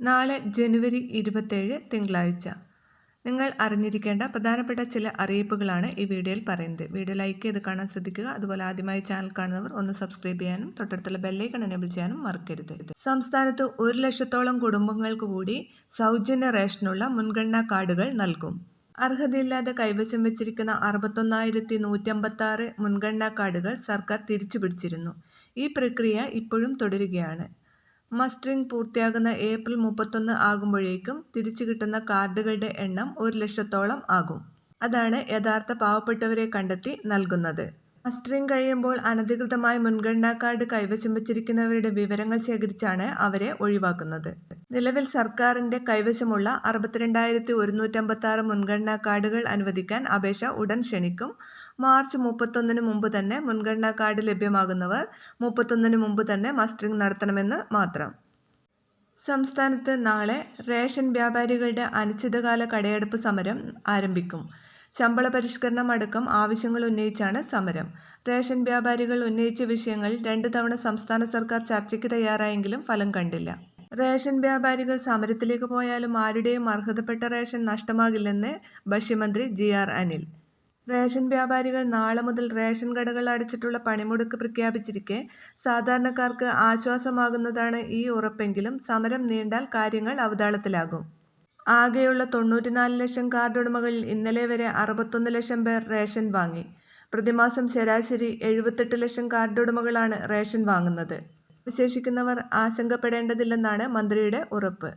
നാളെ ജനുവരി ഇരുപത്തേഴ് തിങ്കളാഴ്ച. നിങ്ങൾ അറിഞ്ഞിരിക്കേണ്ട പ്രധാനപ്പെട്ട ചില അറിയിപ്പുകളാണ് ഈ വീഡിയോയിൽ പറയുന്നത്. വീഡിയോ ലൈക്ക് ചെയ്ത് കാണാൻ ശ്രദ്ധിക്കുക. അതുപോലെ ആദ്യമായി ചാനൽ കാണുന്നവർ ഒന്ന് സബ്സ്ക്രൈബ് ചെയ്യാനും തൊട്ടടുത്തുള്ള ബെല്ലൈക്കൺ എനേബിൾ ചെയ്യാനും മറക്കരുത്. സംസ്ഥാനത്ത് ഒരു ലക്ഷത്തോളം കുടുംബങ്ങൾക്ക് കൂടി സൗജന്യ റേഷനുള്ള മുൻഗണനാ കാർഡുകൾ നൽകും. അർഹതയില്ലാതെ കൈവശം വെച്ചിരിക്കുന്ന അറുപത്തൊന്നായിരത്തി നൂറ്റമ്പത്താറ് മുൻഗണനാ കാർഡുകൾ സർക്കാർ തിരിച്ചു പിടിച്ചിരുന്നു ഈ പ്രക്രിയ ഇപ്പോഴും തുടരുകയാണ്. മസ്റ്ററിംഗ് പൂർത്തിയാകുന്ന ഏപ്രിൽ മുപ്പത്തൊന്ന് ആകുമ്പോഴേക്കും തിരിച്ചു കിട്ടുന്ന കാർഡുകളുടെ എണ്ണം ഒരു ലക്ഷത്തോളം ആകും. അതാണ് യഥാർത്ഥ പാവപ്പെട്ടവരെ കണ്ടെത്തി നൽകുന്നത്. മസ്റ്ററിംഗ് കഴിയുമ്പോൾ അനധികൃതമായി മുൻഗണനാ കാർഡ് കൈവശം വച്ചിരിക്കുന്നവരുടെ വിവരങ്ങൾ ശേഖരിച്ചാണ് അവരെ ഒഴിവാക്കുന്നത്. നിലവിൽ സർക്കാരിന്റെ കൈവശമുള്ള അറുപത്തിരണ്ടായിരത്തി ഒരുന്നൂറ്റമ്പത്തി ആറ് മുൻഗണനാ കാർഡുകൾ അനുവദിക്കാൻ അപേക്ഷ ഉടൻ ക്ഷണിക്കും. മാർച്ച് മുപ്പത്തൊന്നിന് മുമ്പ് തന്നെ മുൻഗണനാ കാർഡ് ലഭ്യമാകുന്നവർ മുപ്പത്തൊന്നിന് മുമ്പ് തന്നെ മസ്റ്ററിംഗ് നടത്തണമെന്ന് മാത്രം. സംസ്ഥാനത്ത് നാളെ റേഷൻ വ്യാപാരികളുടെ അനിശ്ചിതകാല കടയടപ്പ് സമരം ആരംഭിക്കും. ശമ്പള പരിഷ്കരണം അടക്കം ആവശ്യങ്ങൾ ഉന്നയിച്ചാണ് സമരം. റേഷൻ വ്യാപാരികൾ ഉന്നയിച്ച വിഷയങ്ങൾ രണ്ടു തവണ സംസ്ഥാന സർക്കാർ ചർച്ചയ്ക്ക് തയ്യാറായെങ്കിലും ഫലം കണ്ടില്ല. റേഷൻ വ്യാപാരികൾ സമരത്തിലേക്ക് പോയാലും ആരുടെയും അർഹതപ്പെട്ട റേഷൻ നഷ്ടമാകില്ലെന്ന് ഭക്ഷ്യമന്ത്രി ജി ആർ അനിൽ. റേഷൻ വ്യാപാരികൾ നാളെ മുതൽ റേഷൻ കടകൾ അടച്ചിട്ടുള്ള പണിമുടക്ക് പ്രഖ്യാപിച്ചിരിക്കെ സാധാരണക്കാർക്ക് ആശ്വാസമാകുന്നതാണ് ഈ ഉറപ്പെങ്കിലും സമരം നീണ്ടാൽ കാര്യങ്ങൾ അവതാളത്തിലാകും. ആകെയുള്ള തൊണ്ണൂറ്റിനാല് ലക്ഷം കാർഡ് ഉടമകളിൽ ഇന്നലെ വരെ അറുപത്തൊന്ന് ലക്ഷം പേർ റേഷൻ വാങ്ങി. പ്രതിമാസം ശരാശരി എഴുപത്തെട്ട് ലക്ഷം കാർഡ് ഉടമകളാണ് റേഷൻ വാങ്ങുന്നത്. വിശേഷിക്കുന്നവർ ആശങ്കപ്പെടേണ്ടതില്ലെന്നാണ് മന്ത്രിയുടെ ഉറപ്പ്.